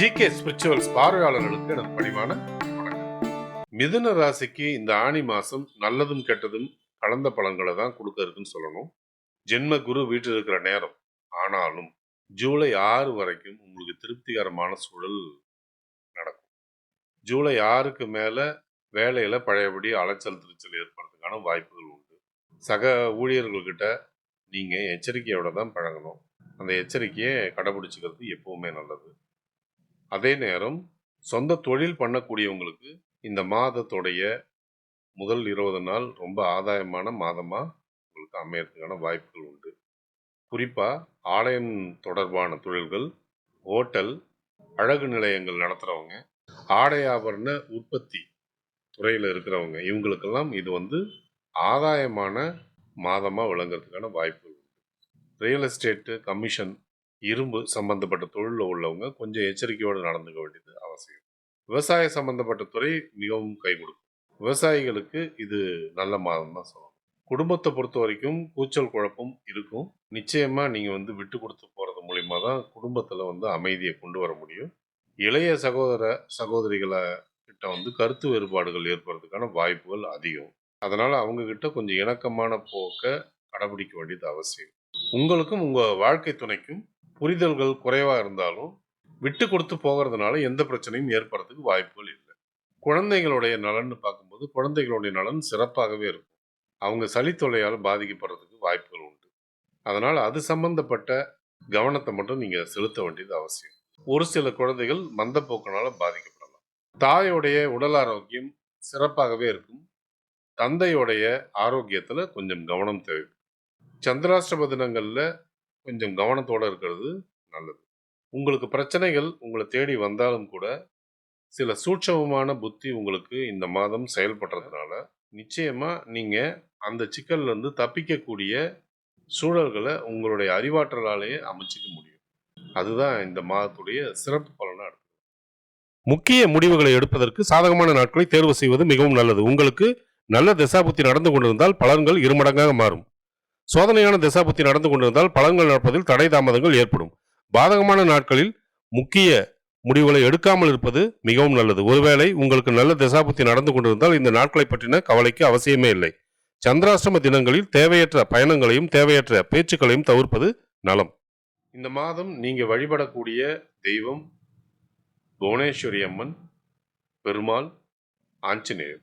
G K spirituals பார்வையாளர்களுக்கு எனது பணிவான மிதுன ராசிக்கு இந்த ஆணி மாசம் நல்லதும் கெட்டதும் கலந்த பலன்களை தான் கொடுக்க இருக்குன்னு சொல்லணும். ஜென்ம குரு வீட்டில் இருக்கிற நேரம். ஆனாலும் ஜூலை ஆறு வரைக்கும் உங்களுக்கு திருப்திகரமான சூழல் நடக்கும். ஜூலை ஆறுக்கு மேலே வேலையில் பழையபடி அலைச்சல் திருச்சல் ஏற்படுறதுக்கான வாய்ப்புகள் உண்டு. சக ஊழியர்கள்கிட்ட நீங்கள் எச்சரிக்கையோடு தான் பழகணும். அந்த எச்சரிக்கையை கடைபிடிச்சிக்கிறது எப்பவுமே நல்லது. அதே நேரம் சொந்த தொழில் பண்ணக்கூடியவங்களுக்கு இந்த மாதத்துடைய முதல் இருபது நாள் ரொம்ப ஆதாயமான மாதமாக உங்களுக்கு அமையறதுக்கான வாய்ப்புகள் உண்டு. குறிப்பாக ஆலயம் தொடர்பான தொழில்கள் ஹோட்டல் அழகு நிலையங்கள் நடத்துகிறவங்க ஆடை ஆபரண உற்பத்தி துறையில் இருக்கிறவங்க இவங்களுக்கெல்லாம் இது வந்து ஆதாயமான மாதமாக விளங்குறதுக்கான வாய்ப்புகள் உண்டு. ரியல் எஸ்டேட்டு கமிஷன் இரும்பு சம்பந்தப்பட்ட தொழிலில் உள்ளவங்க கொஞ்சம் எச்சரிக்கையோடு நடந்துக்க வேண்டியது அவசியம். விவசாய சம்பந்தப்பட்ட துறை மிகவும் கை கொடுக்கும். விவசாயிகளுக்கு இது நல்ல மாதம் தான் சொல்லணும். குடும்பத்தை பொறுத்த வரைக்கும் கூச்சல் குழப்பம் இருக்கும். நிச்சயமா நீங்க வந்து விட்டு கொடுத்து போறது மூலியமா தான் குடும்பத்துல வந்து அமைதியை கொண்டு வர முடியும். இளைய சகோதர சகோதரிகளை கிட்ட வந்து கருத்து வேறுபாடுகள் ஏற்படுறதுக்கான வாய்ப்புகள் அதிகம். அதனால அவங்க கிட்ட கொஞ்சம் இணக்கமான போக்கை கடைபிடிக்க வேண்டியது அவசியம். உங்களுக்கும் உங்க வாழ்க்கை துணைக்கும் புரிதல்கள் குறைவாக இருந்தாலும் விட்டு கொடுத்து போகிறதுனால எந்த பிரச்சனையும் ஏற்படுறதுக்கு வாய்ப்புகள் இல்லை. குழந்தைகளுடைய நலன்னு பார்க்கும்போது குழந்தைகளுடைய நலன் சிறப்பாகவே இருக்கும். அவங்க சளித்தொல்லையால் பாதிக்கப்படுறதுக்கு வாய்ப்புகள் உண்டு. அதனால் அது சம்பந்தப்பட்ட கவனத்தை மட்டும் நீங்கள் செலுத்த வேண்டியது அவசியம். ஒரு சில குழந்தைகள் மந்தப்போக்கினால பாதிக்கப்படலாம். தாயோடைய உடல் ஆரோக்கியம் சிறப்பாகவே இருக்கும். தந்தையோடைய ஆரோக்கியத்தில் கொஞ்சம் கவனம் தேவை. சந்திராஷ்டம தினங்களில் கொஞ்சம் கவனத்தோடு இருக்கிறது நல்லது. உங்களுக்கு பிரச்சனைகள் உங்களை தேடி வந்தாலும் கூட சில சூட்சமமான புத்தி உங்களுக்கு இந்த மாதம் செயல்படுறதுனால நிச்சயமாக நீங்கள் அந்த சிக்கல்லேருந்து தப்பிக்கக்கூடிய சூழல்களை உங்களுடைய அறிவாற்றலாலேயே அமைச்சிக்க முடியும். அதுதான் இந்த மாதத்துடைய சிறப்பு பலனாக இருக்கும் முக்கிய முடிவுகளை எடுப்பதற்கு சாதகமான நாட்களை தேர்வு செய்வது மிகவும் நல்லது. உங்களுக்கு நல்ல திசாபுத்தி நடந்து கொண்டிருந்தால் பலன்கள் இருமடங்காக மாறும். சோதனையான திசாபுத்தி நடந்து கொண்டிருந்தால் பலன்கள் நடப்பதில் தடை தாமதங்கள் ஏற்படும். பாதகமான நாட்களில் முக்கிய முடிவுகளை எடுக்காமல் இருப்பது மிகவும் நல்லது. ஒருவேளை உங்களுக்கு நல்ல திசாபுத்தி நடந்து கொண்டிருந்தால் இந்த நாட்களை பற்றின கவலைக்கு அவசியமே இல்லை. சந்திராஷ்டம தினங்களில் தேவையற்ற பயணங்களையும் தேவையற்ற பேச்சுக்களையும் தவிர்ப்பது நலம். இந்த மாதம் நீங்கள் வழிபடக்கூடிய தெய்வம் புவனேஸ்வரி அம்மன் பெருமாள் ஆஞ்சநேயர்.